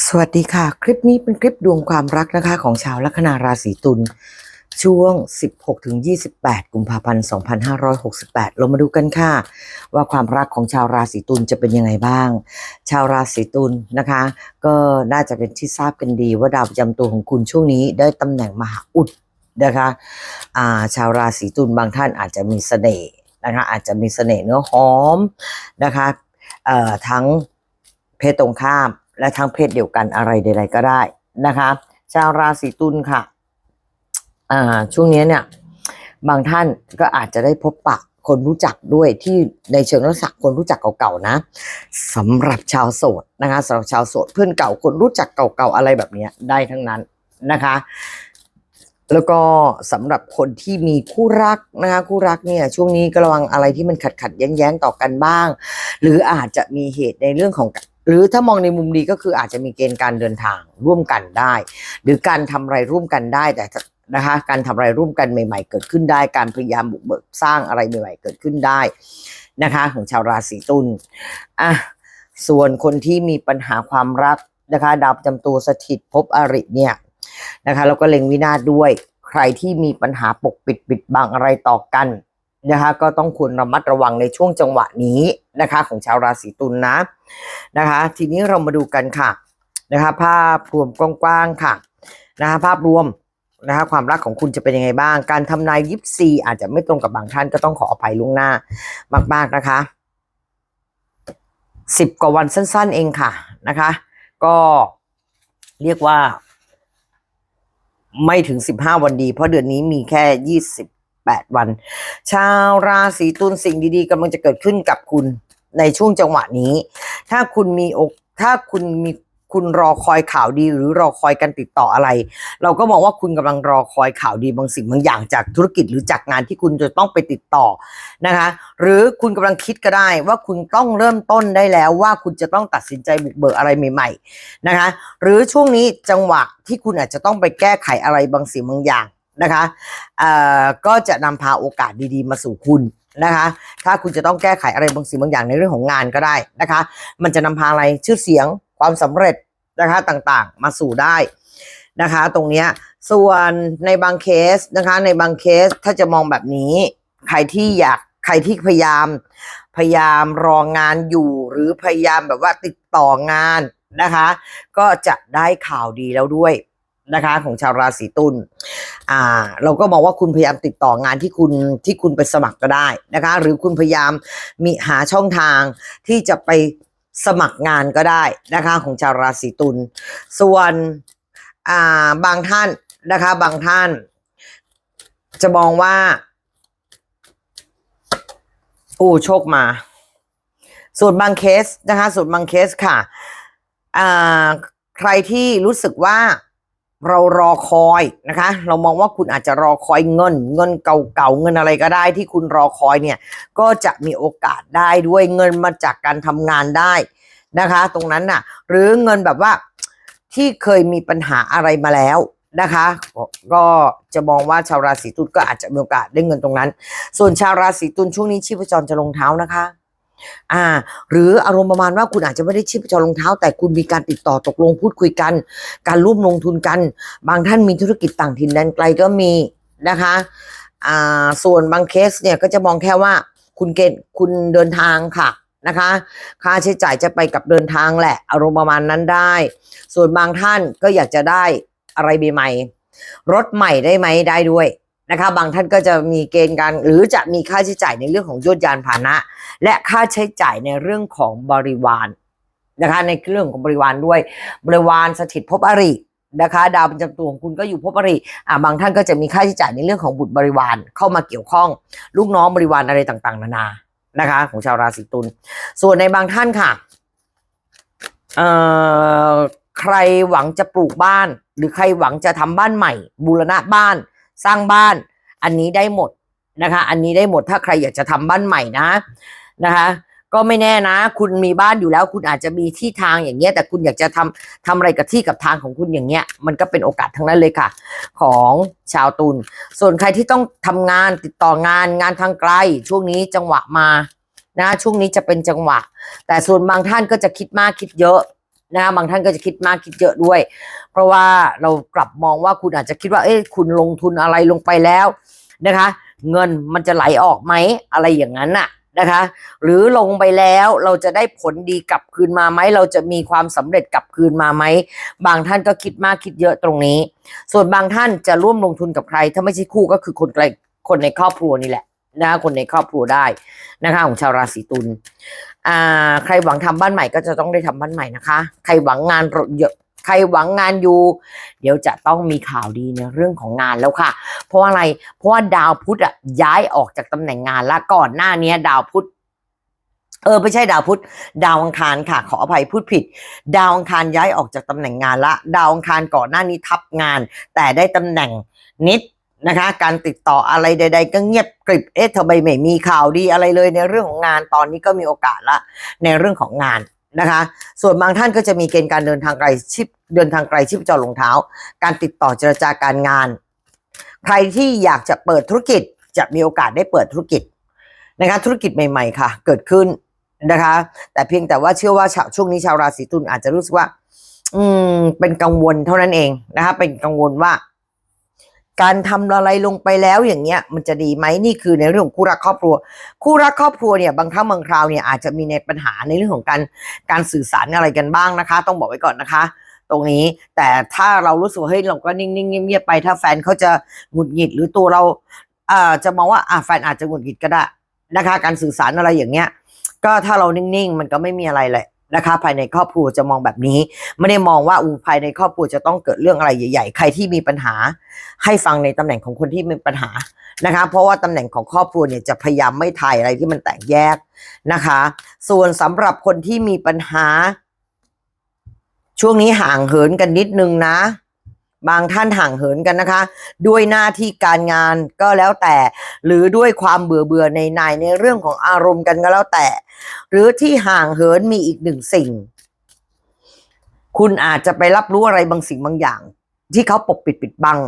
สวัสดีค่ะ คลิปนี้เป็นคลิปดวงความรักนะคะของชาวลัคนาราศีตุลช่วง 16ถึง28 กุมภาพันธ์ 2568 เรามาดูกันค่ะ ว่าความรักของชาวราศีตุลจะเป็นยังไงบ้าง ชาวราศีตุลนะคะ ก็น่าจะเป็นที่ทราบกันดีว่าดาวประจำตัวของคุณช่วงนี้ได้ตำแหน่งมหาอุดนะคะาชาวราศีตุลบางท่านอาจจะมีเสน่ห์นะคะอาจจะมีเสน่ห์เนื้อหอมนะคะทั้งเพศตรงข้าม และทั้งเพศเดียวกันอะไรใดๆก็ได้นะคะชาวราศีตุลค่ะอ่าช่วงนี้เนี่ย บางท่านก็อาจจะได้พบปะคนรู้จักด้วยที่ในเชิงลักษณะคนรู้จักเก่าๆนะสำหรับชาวโสดนะคะสำหรับชาวโสดเพื่อนเก่าคนรู้จักเก่าๆอะไรแบบนี้ได้ทั้งนั้นนะคะ แล้วก็สำหรับคนที่มีคู่รักนะคะคู่รักเนี่ยช่วงนี้ก็ระวังอะไรที่มันขัดขัดๆแย้งๆต่อกันบ้าง หรืออาจจะมีเหตุในเรื่องของ หรือถ้ามองในมุมดีก็คืออาจจะมีเกณฑ์การเดินทางร่วมกันได้ หรือการทำอะไรร่วมกันได้แต่นะคะการทำอะไรร่วมกันใหม่ ๆ เกิดขึ้นได้ การพยายามบุกเบิกสร้างอะไรใหม่ ๆ เกิดขึ้นได้นะคะ ของชาวราศีตุลอะส่วนคนที่มีปัญหาความรักนะคะดาวประจำตัวสถิตภพอริเนี่ยนะคะแล้วก็เล็งวินาศด้วย ใครที่มีปัญหาปกปิดปิดบังอะไรต่อกันนะคะก็ต้องควรระมัดระวังในช่วงจังหวะนี้ นะคะ ของชาวราศีตุลนะนะคะ ทีนี้เรามาดูกันค่ะนะคะ ภาพรวมกว้างๆค่ะนะคะภาพรวมนะคะความรักของคุณจะเป็นยังไงบ้าง การทำนายยิปซีอาจจะไม่ตรงกับบางท่านก็ต้องขออภัยล่วงหน้ามาก ๆนะคะสิบกว่าวันสั้น ๆ เองค่ะนะคะ ก็เรียกว่า ไม่ถึงสิบห้าวันดี เพราะเดือนนี้มีแค่ยี่สิบ แปดวัน ชาวราศีตุลสิ่งดีๆกำลังจะเกิดขึ้นกับคุณในช่วงจังหวะนี้ ถ้าคุณมีอกถ้าคุณมีคุณรอคอยข่าวดีหรือรอคอยกันติดต่ออะไร เราก็มองว่าคุณกำลังรอคอยข่าวดีบางสิ่งบางอย่างจากธุรกิจหรือจากงานที่คุณจะต้องไปติดต่อนะคะ หรือคุณกำลังคิดก็ได้ว่าคุณต้องเริ่มต้นได้แล้วว่าคุณจะต้องตัดสินใจบุกเบิกอะไรใหม่ ๆ นะคะ หรือช่วงนี้จังหวะที่คุณอาจจะต้องไปแก้ไขอะไรบางสิ่งบางอย่าง นะคะเอ่อก็จะนำพาโอกาสดีๆ มาสู่คุณนะคะ ถ้าคุณจะต้องแก้ไขอะไรบางสิ่งบางอย่างในเรื่องของงานก็ได้นะคะ มันจะนำพาอะไรชื่อเสียงความสำเร็จนะคะต่างๆ มาสู่ได้นะคะ ตรงนี้ส่วนในบางเคสนะคะในบางเคสถ้าจะมองแบบนี้ ใครที่อยากใครที่พยายามพยายามรองานอยู่ หรือพยายามแบบว่าติดต่องานนะคะ ก็จะได้ข่าวดีแล้วด้วย นะคะของชาวราศีตุลอ่า เราก็มองว่าคุณพยายามติดต่องานที่คุณที่คุณไปสมัครก็ได้นะคะ หรือคุณพยายามมีหาช่องทางที่จะไปสมัครงานก็ได้นะคะของชาวราศีตุล ส่วนอ่าบางท่านนะคะ บางท่าน จะมองว่าโอ้โชคมา ส่วนบางเคสนะคะส่วนบางเคสค่ะอ่าใครที่รู้สึกว่า เรารอคอยนะคะ เรามองว่าคุณอาจจะรอคอยเงิน เงินเก่าๆเงินอะไรก็ได้ที่คุณรอคอยเนี่ย ก็จะมีโอกาสได้ด้วยเงินมาจากการทำงานได้นะคะ ตรงนั้นน่ะ หรือเงินแบบว่าที่เคยมีปัญหาอะไรมาแล้วนะคะก็จะมองว่าชาวราศีตุลก็อาจจะมีโอกาสได้เงินตรงนั้น ส่วนชาวราศีตุลช่วงนี้ชีพจรจะลงเท้านะคะ อ่า หรืออารมณ์ประมาณว่าคุณอาจจะไม่ได้ชีพจรลงเท้า แต่คุณมีการติดต่อตกลงพูดคุยกัน การร่วมลงทุนกัน บางท่านมีธุรกิจต่างถิ่นแดนไกลก็มีนะคะอ่าส่วนบางเคสเนี่ยก็จะมองแค่ว่าคุณเกณฑ์คุณเดินทางค่ะนะคะ ค่าใช้จ่ายจะไปกับเดินทางแหละ อารมณ์ประมาณนั้นได้ ส่วนบางท่านก็อยากจะได้อะไรใหม่ๆรถใหม่ได้ไหมได้ด้วย นะคะ บางท่านก็จะมีเกณฑ์การหรือจะมีค่าใช้จ่ายในเรื่องของยวดยานพาหนะ และค่าใช้จ่ายในเรื่องของบริวารนะคะ ในเรื่องของบริวารด้วย บริวารสถิตภพอรินะคะ ดาวประจำตัวของคุณก็อยู่ภพอริอ่าบางท่านก็จะมีค่าใช้จ่ายในเรื่องของบุตรบริวารเข้ามาเกี่ยวข้อง ลูกน้องบริวารอะไรต่างๆ นานานะคะ ของชาวราศีตุลส่วนในบางท่านค่ะเอ่อใครหวังจะปลูกบ้าน หรือใครหวังจะทำบ้านใหม่ บูรณะบ้าน สร้างบ้าน อันนี้ได้หมดนะคะ อันนี้ได้หมดถ้าใครอยากจะทำบ้านใหม่นะนะคะ ก็ไม่แน่นะ คุณมีบ้านอยู่แล้ว คุณอาจจะมีที่ทางอย่างเงี้ย แต่คุณอยากจะทำทำอะไรกับที่กับทางของคุณอย่างเงี้ย มันก็เป็นโอกาสทั้งนั้นเลยค่ะ ของชาวตุลส่วนใครที่ต้องทำงานติดต่องานงานทางไกล ช่วงนี้จังหวะมานะช่วงนี้จะเป็นจังหวะ แต่ส่วนบางท่านก็จะคิดมากคิดเยอะนะบางท่านก็จะคิดมากคิดเยอะด้วย เพราะว่าเรากลับมองว่าคุณอาจจะคิดว่า เอ้คุณลงทุนอะไรลงไปแล้วนะคะ เงินมันจะไหลออกไหมอะไรอย่างนั้นน่ะนะคะ หรือลงไปแล้วเราจะได้ผลดีกลับคืนมาไหมเราจะมีความสำเร็จกลับคืนมาไหมบางท่านก็คิดมากคิดเยอะตรงนี้ ส่วนบางท่านจะร่วมลงทุนกับใคร ถ้าไม่ใช่คู่ก็คือคนไกลคนในครอบครัวนี่แหละนะคะคนในครอบครัวได้นะคะของชาวราศีตุลอ่าใครหวังทำบ้านใหม่ก็จะต้องได้ทำบ้านใหม่นะคะ ใครหวังงานเยอะ ใครหวังงานอยู่ เดี๋ยวจะต้องมีข่าวดีในเรื่องของงานแล้วค่ะ เพราะอะไร เพราะว่าดาวพุธอะย้ายออกจากตำแหน่งงานละก่อนหน้านี้ดาวพุธเออไม่ใช่ดาวพุธดาวอังคารค่ะ ขออภัยพูดผิด ดาวอังคารย้ายออกจากตำแหน่งงานละ ดาวอังคารก่อนหน้านี้ทับงาน แต่ได้ตำแหน่งนิดนะคะ การติดต่ออะไรใด ๆ ก็เงียบกริบเอ๊ะทำไมไม่มีข่าวดีอะไรเลยในเรื่องของงานตอนนี้ก็มีโอกาสละในเรื่องของงาน นะคะ ส่วนบางท่านก็จะมีเกณฑ์การเดินทางไกลชิปเดินทางไกลชิปจอรองเท้า การติดต่อเจรจาการงาน ใครที่อยากจะเปิดธุรกิจจะมีโอกาสได้เปิดธุรกิจนะคะธุรกิจใหม่ๆค่ะ เกิดขึ้นนะคะ แต่เพียงแต่ว่าเชื่อว่าชาวช่วงนี้ชาวราศีตุลอาจจะรู้สึกว่า อืมเป็นกังวลเท่านั้นเองนะคะ เป็นกังวลว่า การทำอะไรลงไปแล้วอย่างเงี้ยมันจะดีไหมนี่คือในเรื่องของคู่รักครอบครัว คู่รักครอบครัวเนี่ยบางครั้งบางคราวเนี่ยอาจจะมีในปัญหาในเรื่องของการการสื่อสารอะไรกันบ้างนะคะ ต้องบอกไว้ก่อนนะคะ ตรงนี้แต่ถ้าเรารู้สึกเฮ้ยเราก็นิ่งๆเงียบๆไป ถ้าแฟนเขาจะหงุดหงิดหรือตัวเราอ่าจะมองว่าอ่าแฟนอาจจะหงุดหงิดก็ได้นะคะ การสื่อสารอะไรอย่างเงี้ย ก็ถ้าเรานิ่งๆ มันก็ไม่มีอะไรแหละ นะคะ ภายในครอบครัวจะมองแบบนี้ ไม่ได้มองว่าอูภายในครอบครัวจะต้องเกิดเรื่องอะไรใหญ่ๆ ใครที่มีปัญหา ให้ฟังในตำแหน่งของคนที่มีปัญหานะคะ เพราะว่าตำแหน่งของครอบครัวเนี่ยจะพยายามไม่ถ่ายอะไรที่มันแตกแยกนะคะ ส่วนสำหรับคนที่มีปัญหา ช่วงนี้ห่างเหินกันนิดนึงนะ บางท่านห่างเหินกันนะคะ ด้วยหน้าที่การงานก็แล้วแต่ หรือด้วยความเบื่อเบื่อในในในเรื่องของอารมณ์กันก็แล้วแต่ หรือที่ห่างเหินมีอีกหนึ่งสิ่ง คุณอาจจะไปรับรู้อะไรบางสิ่งบางอย่าง ที่เขาปกปิดปิดบัง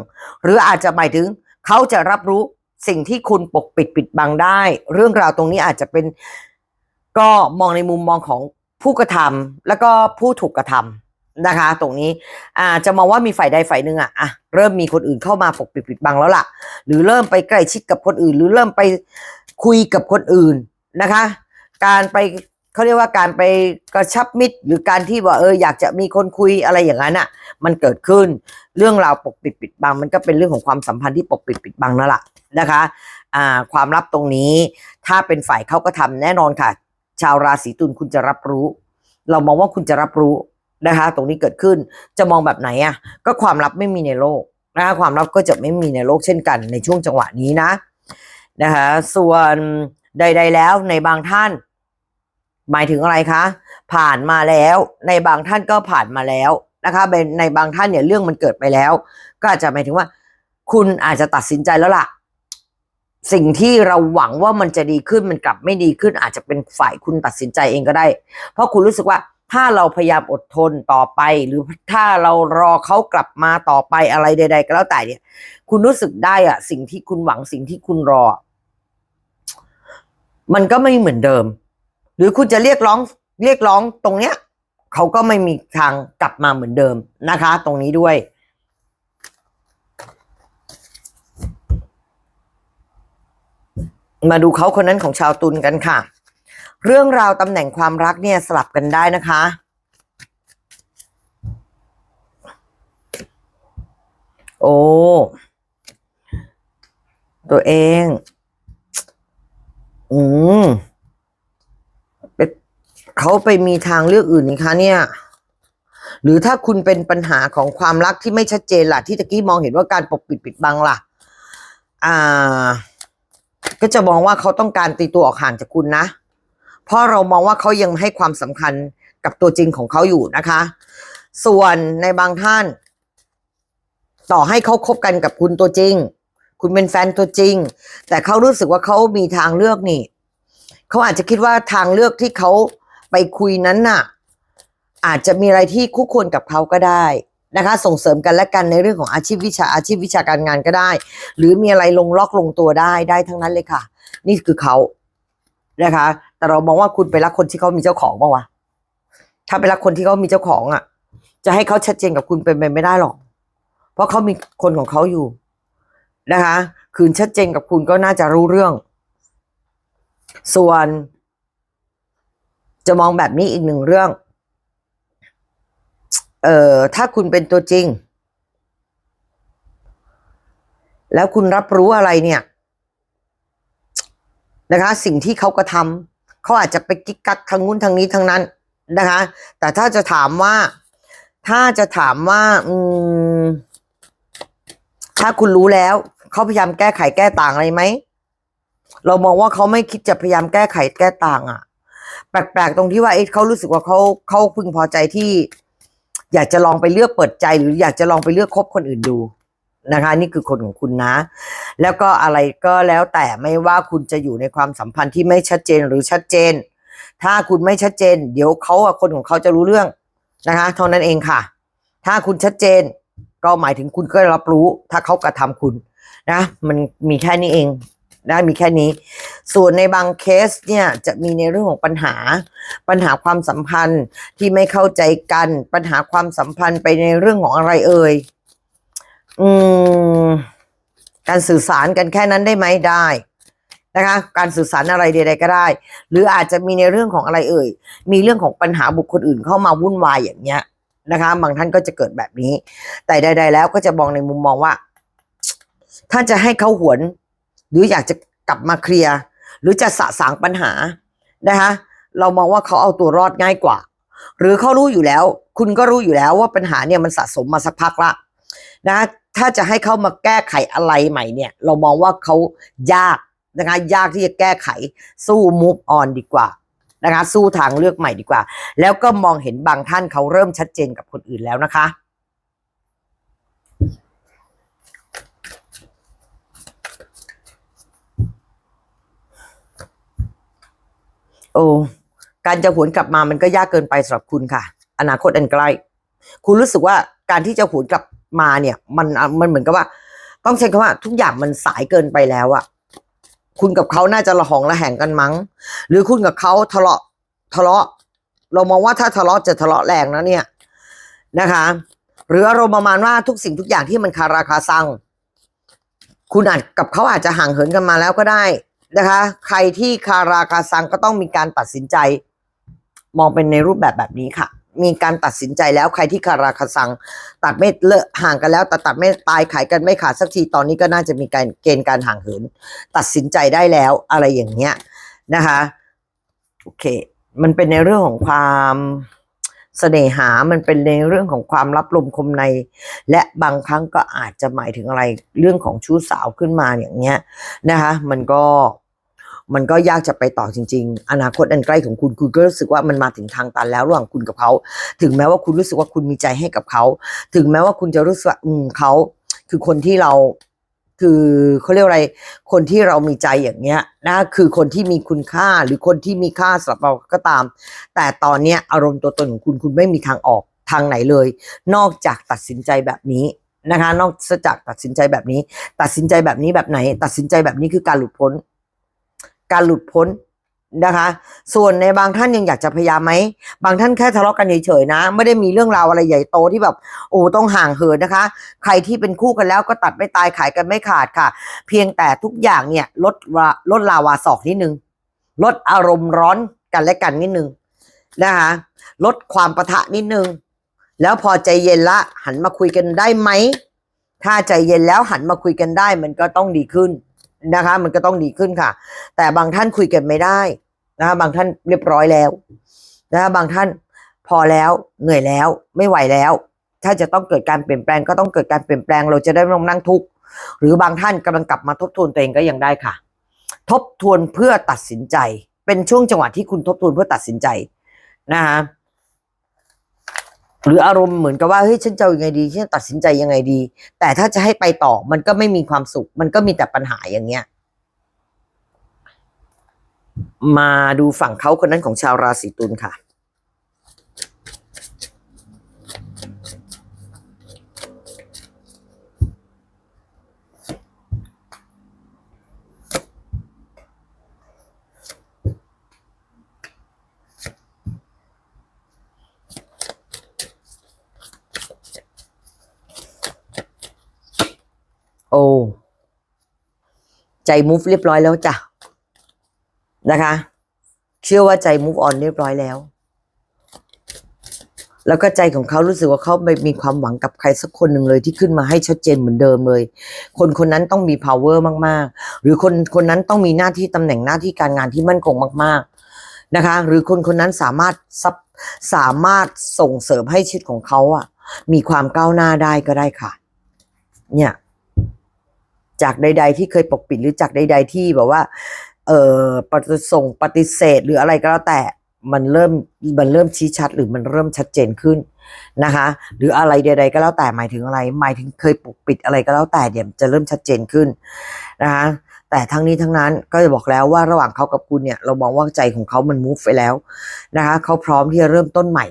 หรืออาจจะหมายถึงเขาจะรับรู้สิ่งที่คุณปกปิดปิดบังได้ เรื่องราวตรงนี้อาจจะเป็นก็มองในมุมมองของผู้กระทำแล้วก็ผู้ถูกกระทำ นะคะ ตรงนี้อาจะมองว่ามีฝ่ายใดฝ่ายหนึ่งอะอะเริ่มมีคนอื่นเข้ามาปกปิดปิดบังแล้วล่ะ หรือเริ่มไปใกล้ชิดกับคนอื่น หรือเริ่มไปคุยกับคนอื่นนะคะ การไปเขาเรียกว่าการไปกระชับมิตร หรือการที่ว่าเอออยากจะมีคนคุยอะไรอย่างนั้นอะ มันเกิดขึ้นเรื่องราวปกปิดปิดบัง มันก็เป็นเรื่องของความสัมพันธ์ที่ปกปิดปิดบังนั่นแหละนะคะอ่าความลับตรงนี้ ถ้าเป็นฝ่ายเขาก็ทำแน่นอนค่ะ ชาวราศีตุลคุณจะรับรู้ เรามองว่าคุณจะรับรู้ นะคะ ตรงนี้เกิดขึ้นจะมองแบบไหนอะก็ความลับไม่มีในโลกนะคะความลับก็จะไม่มีในโลกเช่นกัน ในช่วงจังหวะนี้นะนะคะส่วนใด ๆ แล้วในบางท่าน หมายถึงอะไรคะ ผ่านมาแล้ว ในบางท่านก็ผ่านมาแล้วนะคะเป็นในบางท่านเนี่ยเรื่องมันเกิดไปแล้ว ก็อาจจะหมายถึงว่า คุณอาจจะตัดสินใจแล้วล่ะ สิ่งที่เราหวังว่ามันจะดีขึ้นมันกลับไม่ดีขึ้น อาจจะเป็นฝ่ายคุณตัดสินใจเองก็ได้ เพราะคุณรู้สึกว่า ถ้าเราพยายามอดทนต่อไป หรือถ้าเรารอเขากลับมาต่อไปอะไรใด ๆ ก็แล้วแต่เนี่ย คุณรู้สึกได้อะสิ่งที่คุณหวังสิ่งที่คุณรอ มันก็ไม่เหมือนเดิม หรือคุณจะเรียกร้อง เรียกร้องตรงเนี้ยเขาก็ไม่มีทางกลับมาเหมือนเดิมนะคะ ตรงนี้ด้วยมาดูเขาคนนั้นของชาวตุลกันค่ะ เรื่องราวตำแหน่งความรักเนี่ยสลับกันได้นะคะ โอ้ตัวเอง อืมเขาไปมีทางเลือกอื่นนี่คะเนี่ย หรือถ้าคุณเป็นปัญหาของความรักที่ไม่ชัดเจนล่ะ ที่ตะกี้มองเห็นว่าการปกปิดปิดบังล่ะ อ่า ก็จะมองว่าเขาต้องการตีตัวออกห่างจากคุณนะ เพราะเรามองว่าเขายังให้ความสำคัญกับตัวจริงของเขาอยู่นะคะ ส่วนในบางท่าน ต่อให้เขาคบกันกับคุณตัวจริง คุณเป็นแฟนตัวจริง แต่เขารู้สึกว่าเขามีทางเลือกนี่เขาอาจจะคิดว่าทางเลือกที่เขาไปคุยนั้นน่ะ อาจจะมีอะไรที่คู่ควรกับเขาก็ได้นะคะ ส่งเสริมกันและกันในเรื่องของอาชีพวิชาอาชีพวิชาการงานก็ได้ หรือมีอะไรลงล็อกลงตัวได้ได้ทั้งนั้นเลยค่ะ นี่คือเขานะคะ แต่เรามองว่าคุณไปรักคนที่เขามีเจ้าของปล่าวะถ้าไปรักคนที่เขามีเจ้าของอะ จะให้เขาชัดเจนกับคุณเป็นไปไม่ได้หรอก เพราะเขามีคนของเขาอยู่นะคะ คืนชัดเจนกับคุณก็น่าจะรู้เรื่อง ส่วน จะมองแบบนี้อีกหนึ่งเรื่อง เอ่อถ้าคุณเป็นตัวจริง แล้วคุณรับรู้อะไรเนี่ย นะคะ สิ่งที่เขากระทำ เขาอาจจะไปกิ๊กกักทางนู้นทางนี้ทางนั้นนะคะ แต่ถ้าจะถามว่า ถ้าจะถามว่า อืม ถ้าคุณรู้แล้วเขาพยายามแก้ไขแก้ต่างอะไรไหมเรามองว่าเขาไม่คิดจะพยายามแก้ไขแก้ต่างอะ่ะ แปลกๆตรงที่ว่าเอ๊ะเขารู้สึกว่าเขาเขาพึงพอใจที่ อยากจะลองไปเลือกเปิดใจหรืออยากจะลองไปเลือกคบคนอื่นดู นะคะ นี่คือคนของคุณนะ แล้วก็อะไรก็แล้วแต่ไม่ว่าคุณจะอยู่ในความสัมพันธ์ที่ไม่ชัดเจนหรือชัดเจน ถ้าคุณไม่ชัดเจน เดี๋ยวเขาอะคนของเขาจะรู้เรื่องนะคะเท่านั้นเองค่ะ ถ้าคุณชัดเจนก็หมายถึงคุณก็รับรู้ ถ้าเขากระทำคุณนะ มันมีแค่นี้เองนะมีแค่นี้ ส่วนในบางเคสเนี่ยจะมีในเรื่องของปัญหา ปัญหาความสัมพันธ์ที่ไม่เข้าใจกัน ปัญหาความสัมพันธ์ไปในเรื่องของอะไรเอ่ย อืมการสื่อสารกันแค่นั้นได้ไหมได้นะคะ การสื่อสารอะไรใดๆก็ได้ หรืออาจจะมีในเรื่องของอะไรเอ่ย มีเรื่องของปัญหาบุคคลอื่นเข้ามาวุ่นวายอย่างเงี้ยนะคะ บางท่านก็จะเกิดแบบนี้ แต่ใด ๆ แล้วก็จะมองในมุมมองว่า ถ้าจะให้เขาหวน หรืออยากจะกลับมาเคลียร์หรือจะสะสางปัญหานะคะ เรามองว่าเขาเอาตัวรอดง่ายกว่า หรือเขารู้อยู่แล้ว คุณก็รู้อยู่แล้วว่าปัญหาเนี่ยมันสะสมมาสักพักละนะ ถ้าจะให้เขามาแก้ไขอะไรใหม่เนี่ย เรามองว่าเขายากนะคะยากที่จะแก้ไขสู้ move on ดีกว่านะคะสู้ทางเลือกใหม่ดีกว่า แล้วก็มองเห็นบางท่านเขาเริ่มชัดเจนกับคนอื่นแล้วนะคะ โอ้การจะหวนกลับมามันก็ยากเกินไปสำหรับคุณค่ะ อนาคตอันใกล้ คุณรู้สึกว่าการที่จะหวนกลับ มาเนี่ย มันมันเหมือนกับว่า ต้องใช้คำว่า ทุกอย่างมันสายเกินไปแล้วอะคุณกับเขาน่าจะระหองระแหงกันมั้ง หรือคุณกับเขาทะเลาะทะเลาะ เรามองว่าถ้าทะเลาะจะทะเลาะแรงนะเนี่ยนะคะ หรืออารมณ์ประมาณว่าทุกสิ่งทุกอย่างที่มันคาราคาซังคุณอาจกับเขาอาจจะห่างเหินกันมาแล้วก็ได้นะคะ ใครที่คาราคาซังก็ต้องมีการตัดสินใจ มองเป็นในรูปแบบแบบนี้ค่ะ มีการตัดสินใจแล้วใครที่คาราคาซัง ตัดไม่เลิกห่างกันแล้วแต่ตัดไม่ตายขายกันไม่ขาดสักทีตอนนี้ก็น่าจะมีการเกณฑ์การห่างเหิน ตัดสินใจได้แล้วอะไรอย่างเงี้ยนะคะโอเค มันเป็นในเรื่องของความเสน่หา มันเป็นในเรื่องของความรับลมคมใน และบางครั้งก็อาจจะหมายถึงอะไรเรื่องของชู้สาวขึ้นมาอย่างเงี้ยนะคะ มันก็ มันก็ยากจะไปต่อจริง ๆ อนาคตอันใกล้ของคุณคุณก็รู้สึกว่ามันมาถึงทางตันแล้วระหว่างคุณกับเขา ถึงแม้ว่าคุณรู้สึกว่าคุณมีใจให้กับเขา ถึงแม้ว่าคุณจะรู้สึกว่าอืมเขาคือคนที่เราคือเขาเรียกอะไร คนที่เรามีใจอย่างเงี้ยนะคือคนที่มีคุณค่าหรือคนที่มีค่าสำหรับเราก็ตาม แต่ตอนเนี้ยอารมณ์ตัวตนของคุณคุณไม่มีทางออกทางไหนเลย นอกจากตัดสินใจแบบนี้นะคะ นอกจากตัดสินใจแบบนี้ ตัดสินใจแบบนี้แบบไหน ตัดสินใจแบบนี้คือการหลุดพ้น การหลุดพ้นนะคะ ส่วนในบางท่านยังอยากจะพยายามไหม บางท่านแค่ทะเลาะกันเฉยๆนะ ไม่ได้มีเรื่องราวอะไรใหญ่โตที่แบบโอ้ต้องห่างเหินนะคะ ใครที่เป็นคู่กันแล้วก็ตัดไม่ตายขายกันไม่ขาดค่ะ เพียงแต่ทุกอย่างเนี่ยลดลดลาวาศอกนิดนึง ลดอารมณ์ร้อนกันและกันนิดนึงนะคะ ลดความประทะนิดนึง แล้วพอใจเย็นละหันมาคุยกันได้ไหม ถ้าใจเย็นแล้วหันมาคุยกันได้มันก็ต้องดีขึ้น นะคะ มันก็ต้องดีขึ้นค่ะ แต่บางท่านคุยกันไม่ได้นะคะบางท่านเรียบร้อยแล้วนะคะบางท่านพอแล้วเหนื่อยแล้วไม่ไหวแล้ว ถ้าจะต้องเกิดการเปลี่ยนแปลงก็ต้องเกิดการเปลี่ยนแปลง เราจะได้ไม่ต้องนั่งทุกข์หรือบางท่านกำลังกลับมาทบทวนตัวเองก็ยังได้ค่ะ ทบทวนเพื่อตัดสินใจ เป็นช่วงจังหวะที่คุณทบทวนเพื่อตัดสินใจนะคะ หรืออารมณ์เหมือนกับว่าเฮ้ยฉันจะเอายังไงดีฉันตัดสินใจยังไงดี แต่ถ้าจะให้ไปต่อมันก็ไม่มีความสุข มันก็มีแต่ปัญหาอย่างเงี้ย มาดูฝั่งเขาคนนั้นของชาวราศีตุลค่ะ โอ้ใจ move เรียบร้อยแล้วจ้ะนะคะ เชื่อว่าใจ move on เรียบร้อยแล้ว แล้วก็ใจของเขารู้สึกว่าเขาไม่มีความหวังกับใครสักคนหนึ่งเลยที่ขึ้นมาให้ชัดเจนเหมือนเดิมเลย คนคนนั้นต้องมี power มาก ๆ หรือคนคนนั้นต้องมีหน้าที่ตำแหน่งหน้าที่การงานที่มั่นคงมาก ๆนะคะ หรือคนคนนั้นสามารถสามารถส่งเสริมให้ชีวิตของเขาอะมีความก้าวหน้าได้ก็ได้ค่ะ เนี่ย จากใด ๆ ที่เคยปกปิดหรือจากใด ๆ ที่แบบว่า เอ่อปฏิส่งปฏิเสธหรืออะไรก็แล้วแต่มันเริ่มมันเริ่มชี้ชัดหรือมันเริ่มชัดเจนขึ้นนะคะ หรืออะไรใด ๆ ก็แล้วแต่หมายถึงอะไร หมายถึงเคยปกปิดอะไรก็แล้วแต่เดี๋ยวจะเริ่มชัดเจนขึ้นนะคะแต่ทั้งนี้ทั้งนั้นก็จะบอกแล้วว่าระหว่างเขากับคุณเนี่ยเรามองว่าใจของเขามัน move ไปแล้วนะคะเขาพร้อมที่จะเริ่มต้นใหม่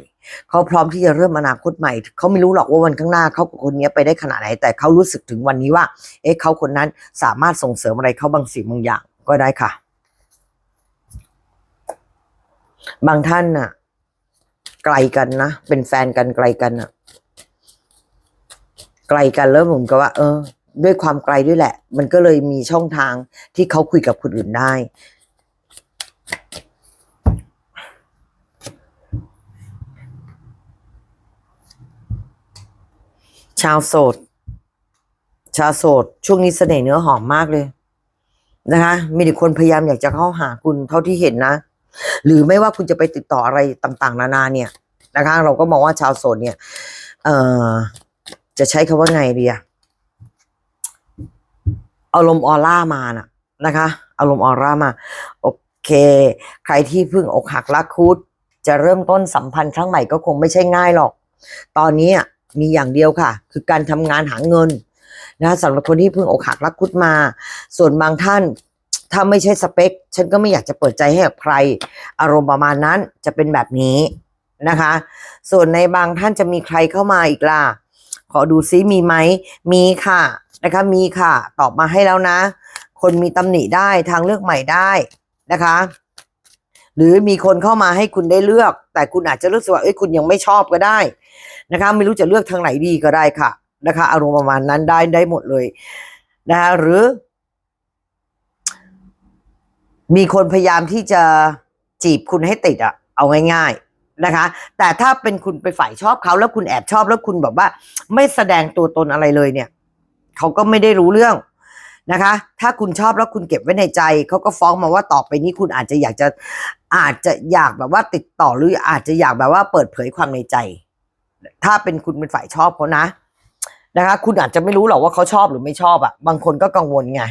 เขาพร้อมที่จะเริ่มอนาคตใหม่ เขาไม่รู้หรอกว่าวันข้างหน้าเขากับคนนี้ไปได้ขนาดไหน แต่เขารู้สึกถึงวันนี้ว่า เอ๊ะเขาคนนั้นสามารถส่งเสริมอะไรเขาบางสิ่งบางอย่างก็ได้ค่ะ บางท่านน่ะ ไกลกันนะ เป็นแฟนกันไกลกันน่ะ ไกลกันแล้วผมก็ว่า เออ ด้วยความไกลด้วยแหละ มันก็เลยมีช่องทางที่เขาคุยกับคนอื่นได้ ชาวโสด ชาวโสด ช่วงนี้เสน่ห์เนื้อหอมมากเลย นะคะ มีแต่คนพยายามอยากจะเข้าหาคุณเท่าที่เห็นนะ หรือไม่ว่าคุณจะไปติดต่ออะไรต่างๆ นานาเนี่ยนะคะ เราก็มองว่าชาวโสดเนี่ย เอ่อ จะใช้คำว่าไงดีอะอารมณ์ออร่ามาน่ะนะคะ อารมณ์ออร่ามา โอเค ใครที่เพิ่งอกหักรักคุดจะเริ่มต้นสัมพันธ์ครั้งใหม่ก็คงไม่ใช่ง่ายหรอก ตอนนี้อะ มีอย่างเดียวค่ะ คือการทำงานหาเงินนะสำหรับคนที่เพิ่งอกหักรักคุดมา ส่วนบางท่านถ้าไม่ใช่สเปค ฉันก็ไม่อยากจะเปิดใจให้กับใคร อารมณ์ประมาณนั้นจะเป็นแบบนี้นะคะ ส่วนในบางท่านจะมีใครเข้ามาอีกล่ะ ขอดูซิมีไหม มีค่ะนะคะ มีค่ะ ตอบมาให้แล้วนะ คนมีตำหนิได้ทางเลือกใหม่ได้นะคะ หรือมีคนเข้ามาให้คุณได้เลือก แต่คุณอาจจะรู้สึกว่าเอ้ยคุณยังไม่ชอบก็ได้ นะคะ ไม่รู้จะเลือกทางไหนดีก็ได้ค่ะนะคะ อารมณ์ประมาณนั้นได้ได้หมดเลยนะคะหรือ มีคนพยายามที่จะจีบคุณให้ติดอะเอาง่าย ๆนะคะ แต่ถ้าเป็นคุณไปฝ่ายชอบเขาแล้วคุณแอบชอบแล้วคุณแบบว่า ไม่แสดงตัวตนอะไรเลยเนี่ยเขาก็ไม่ได้รู้เรื่องนะคะ ถ้าคุณชอบแล้วคุณเก็บไว้ในใจ เขาก็ฟ้องมาว่าต่อไปนี้คุณอาจจะอยากจะอาจจะอยากแบบว่าติดต่อหรืออาจจะอยากแบบว่าเปิดเผยความในใจ ถ้าเป็นคุณเป็นฝ่ายชอบเขานะนะคะ คุณอาจจะไม่รู้หรอกว่าเขาชอบหรือไม่ชอบอะ่ะ บางคนก็กังวลไง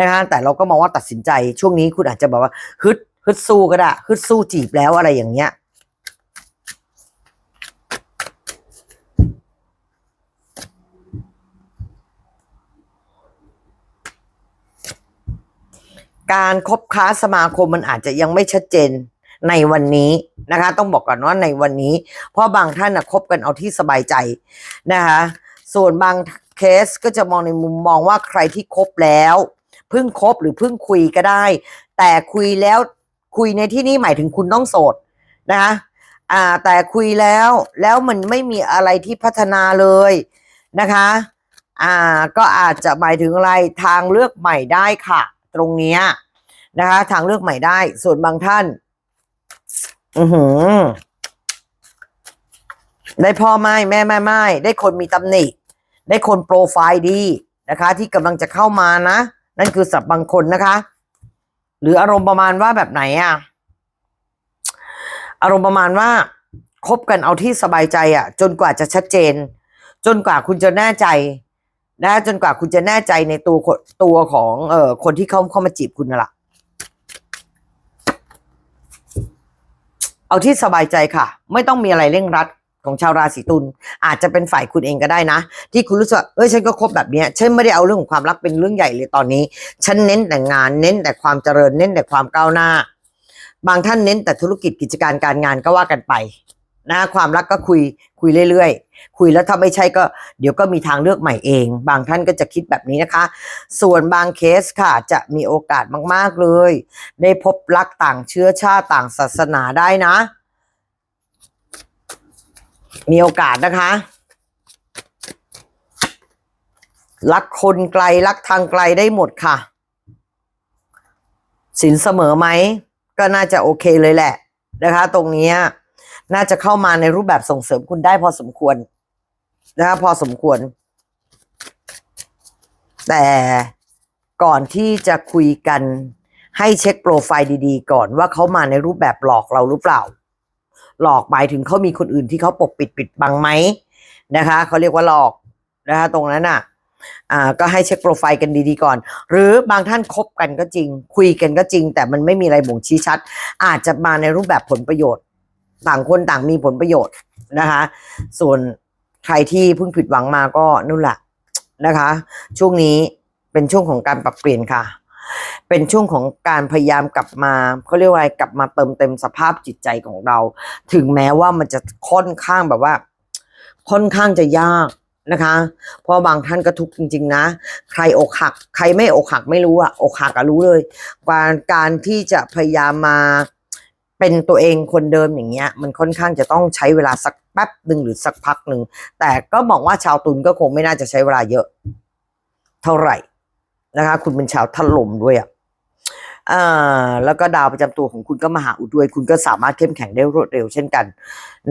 นะคะ แต่เราก็มองว่าตัดสินใจ ช่วงนี้คุณอาจจะแบบว่าฮึดฮึดสู้ก็ได้ฮึดสู้จีบแล้วอะไรอย่างเงี้ยการคบค้าสมาคมมันอาจจะยังไม่ชัดเจน ในวันนี้นะคะ ต้องบอกก่อนว่าในวันนี้ เพราะบางท่านนะคบกันเอาที่สบายใจนะคะ ส่วนบางเคสก็จะมองในมุมมองว่าใครที่คบแล้วเพิ่งคบหรือเพิ่งคุยก็ได้ แต่คุยแล้วคุยในที่นี้หมายถึงคุณต้องโสดนะคะอ่าแต่คุยแล้วแล้วมันไม่มีอะไรที่พัฒนาเลยนะคะอ่าก็อาจจะหมายถึงอะไรทางเลือกใหม่ได้ค่ะ ตรงเนี้ยนะคะทางเลือกใหม่ได้ ส่วนบางท่าน อือหือ ได้พ่อไม่แม่ไม่ไม่ได้คนมีตำหนิ ได้คนโปรไฟล์ดีนะคะ ที่กำลังจะเข้ามานะ นั่นคือสับบางคนนะคะ หรืออารมณ์ประมาณว่าแบบไหนอะอารมณ์ประมาณว่าคบกันเอาที่สบายใจอะจนกว่าจะชัดเจน จนกว่าคุณจะแน่ใจนะจนกว่าคุณจะแน่ใจในตัวคนตัวของเอ่อคนที่เข้าเข้ามาจีบคุณน่ะล่ะ เอาที่สบายใจค่ะ ไม่ต้องมีอะไรเร่งรัดของชาวราศีตุลอาจจะเป็นฝ่ายคุณเองก็ได้นะ ที่คุณรู้สึกเอ้ยฉันก็คบแบบนี้ฉันไม่ได้เอาเรื่องของความรักเป็นเรื่องใหญ่เลยตอนนี้ ฉันเน้นแต่งานเน้นแต่ความเจริญเน้นแต่ความก้าวหน้า บางท่านเน้นแต่ธุรกิจกิจการการงานก็ว่ากันไป นะความรักก็คุยคุยเรื่อยๆ คุยแล้วถ้าไม่ใช่ก็ เดี๋ยวก็มีทางเลือกใหม่เอง บางท่านก็จะคิดแบบนี้นะคะ ส่วนบางเคสค่ะจะมีโอกาสมากๆเลย ได้พบรักต่างเชื้อชาติต่างศาสนาได้นะ มีโอกาสนะคะรักคนไกลรักทางไกลได้หมดค่ะ สินเสมอไหม ก็น่าจะโอเคเลยแหละนะคะ ตรงนี้ น่าจะเข้ามาในรูปแบบส่งเสริมคุณได้พอสมควรนะคะพอสมควร แต่ก่อนที่จะคุยกันให้เช็คโปรไฟล์ดีๆ ก่อนว่าเขามาในรูปแบบหลอกเราหรือเปล่า หลอกหมายถึงเขามีคนอื่นที่เขาปกปิดปิดบังไหมนะคะเขาเรียกว่าหลอกนะคะตรงนั้นอะอ่าก็ให้เช็คโปรไฟล์กันดีๆก่อน หรือบางท่านคบกันก็จริง คุยกันก็จริง แต่มันไม่มีอะไรบ่งชี้ชัด อาจจะมาในรูปแบบผลประโยชน์ ต่างคนต่างมีผลประโยชน์นะคะ ส่วนใครที่เพิ่งผิดหวังมาก็นู่นแหละนะคะ ช่วงนี้เป็นช่วงของการปรับเปลี่ยนค่ะ เป็นช่วงของการพยายามกลับมาเขาเรียกว่าอะไรกลับมาเติมเต็มสภาพจิตใจของเรา ถึงแม้ว่ามันจะค่อนข้างแบบว่า ค่อนข้างจะยากนะคะเพราะบางท่านก็ทุกข์จริง ๆ นะ ใครอกหัก ใครไม่อกหักไม่รู้อะอกหักอะรู้เลย การการที่จะพยายามมา เป็นตัวเองคนเดิมอย่างเงี้ย มันค่อนข้างจะต้องใช้เวลาสักแป๊บหนึ่งหรือสักพักหนึ่ง แต่ก็บอกว่าชาวตุลก็คงไม่น่าจะใช้เวลาเยอะ เท่าไหร่นะคะ คุณเป็นชาวถล่มด้วยอะอ่าแล้วก็ดาวประจำตัวของคุณก็มาหาอุดด้วย คุณก็สามารถเข้มแข็งได้รวดเร็วเช่นกัน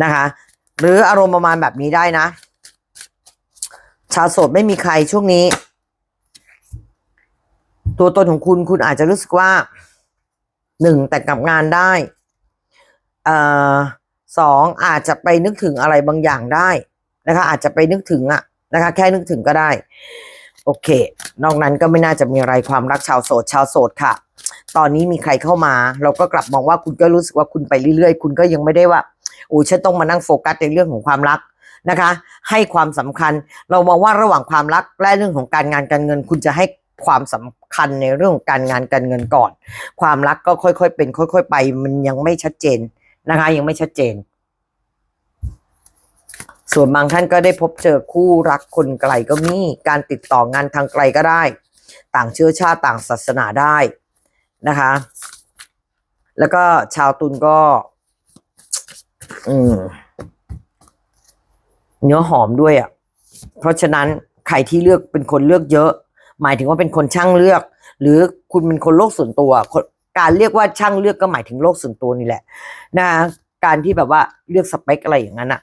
นะคะ หรืออารมณ์ประมาณแบบนี้ได้นะ ชาวโสดไม่มีใครช่วงนี้ ตัวตนของคุณคุณอาจจะรู้สึกว่าหนึ่งแต่งกับงานได้ สองอาจจะไปนึกถึงอะไรบางอย่างได้นะคะ อาจจะไปนึกถึงอะนะคะ แค่นึกถึงก็ได้ โอเค นอกนั้นก็ไม่น่าจะมีอะไรความรักชาวโสดชาวโสดค่ะ ตอนนี้มีใครเข้ามา เราก็กลับมองว่าคุณก็รู้สึกว่าคุณไปเรื่อยๆ คุณก็ยังไม่ได้ว่าโอ้ฉันต้องมานั่งโฟกัสในเรื่องของความรักนะคะ ให้ความสำคัญเรามองว่าระหว่างความรักและเรื่องของการงานการเงิน คุณจะให้ความสำคัญในเรื่องของการงานการเงินก่อน ความรักก็ค่อยๆเป็น ค่อย ๆ ไป มันยังไม่ชัดเจน นะคะ ยังไม่ชัดเจน ส่วนบางท่านก็ได้พบเจอคู่รักคนไกลก็มีการติดต่องานทางไกลก็ได้ ต่างเชื้อชาติต่างศาสนาได้นะคะ แล้วก็ชาวตุลก็ อืมเนื้อหอมด้วยอะ เพราะฉะนั้นใครที่เลือกเป็นคนเลือกเยอะ หมายถึงว่าเป็นคนช่างเลือก หรือคุณเป็นคนโลกส่วนตัวค การเรียกว่าช่างเลือกก็หมายถึงโลกส่วนตัวนี่แหละนะการที่แบบว่าเลือกสเปคอะไรอย่างนั้นอะ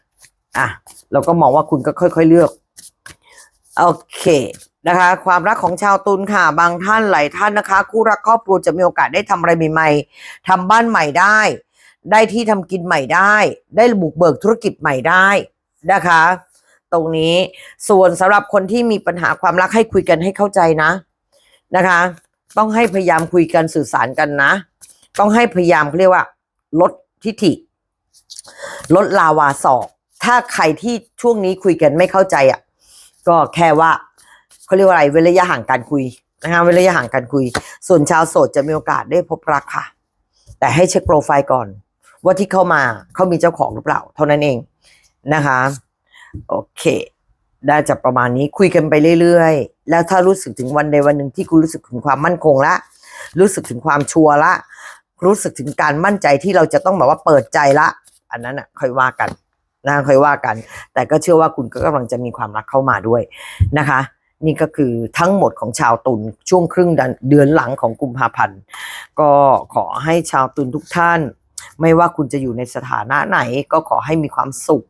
อะเราก็มองว่าคุณก็ค่อย ๆเลือกโอเคนะคะ ความรักของชาวตุลค่ะ บางท่านหลายท่านนะคะ คู่รักครอบครัวจะมีโอกาสได้ทำอะไรใหม่ๆทำบ้านใหม่ได้ ได้ที่ทำกินใหม่ได้ ได้บุกเบิกธุรกิจใหม่ได้นะคะ ตรงนี้ส่วนสำหรับคนที่มีปัญหาความรักให้คุยกันให้เข้าใจนะนะคะ ต้องให้พยายามคุยกันสื่อสารกันนะ ต้องให้พยายามเขาเรียกว่า ลดทิฐิ ลดลาวาศอก ถ้าใครที่ช่วงนี้คุยกันไม่เข้าใจอะ ก็แค่ว่าเขาเรียกว่าอะไรเว้นระยะห่างการคุยนะคะเว้นระยะห่างการคุย ส่วนชาวโสดจะมีโอกาสได้พบรักค่ะ แต่ให้เช็คโปรไฟล์ก่อน ว่าที่เข้ามาเขามีเจ้าของหรือเปล่า เท่านั้นเองนะคะ โอเค ได้จะประมาณนี้คุยกันไปเรื่อยๆ แล้วถ้ารู้สึกถึงวันใดวันหนึ่งที่คุณรู้สึกถึงความมั่นคงละ รู้สึกถึงความชัวร์ละ รู้สึกถึงการมั่นใจที่เราจะต้องแบบว่าเปิดใจละ อันนั้นอะค่อยว่ากันนะค่อยว่ากัน แต่ก็เชื่อว่าคุณก็กำลังจะมีความรักเข้ามาด้วยนะคะ นี่ก็คือทั้งหมดของชาวตุลช่วงครึ่งเดือนหลังของกุมภาพันธ์ก็ขอให้ชาวตุลทุกท่าน ไม่ว่าคุณจะอยู่ในสถานะไหนก็ขอให้มีความสุข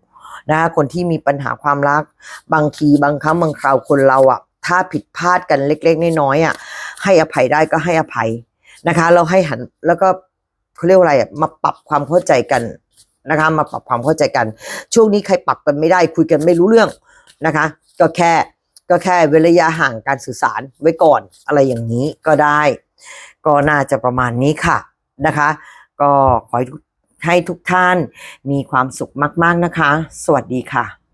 นะคะคนที่มีปัญหาความรัก บางทีบางครั้งบางคราวคนเราอะถ้าผิดพลาดกันเล็ก ๆ น้อยๆอะให้อภัยได้ก็ให้อภัยนะคะ เราให้หันแล้วก็เขาเรียกว่าอะไรมาปรับความเข้าใจกันนะคะ มาปรับความเข้าใจกัน ช่วงนี้ใครปรับกันไม่ได้คุยกันไม่รู้เรื่องนะคะ ก็แค่ก็แค่เว้นระยะห่างการสื่อสารไว้ก่อนอะไรอย่างนี้ก็ได้ ก็น่าจะประมาณนี้ค่ะนะคะ ก็ขอให้ทุก ให้ทุกท่านมีความสุขมาก ๆ นะคะ สวัสดีค่ะ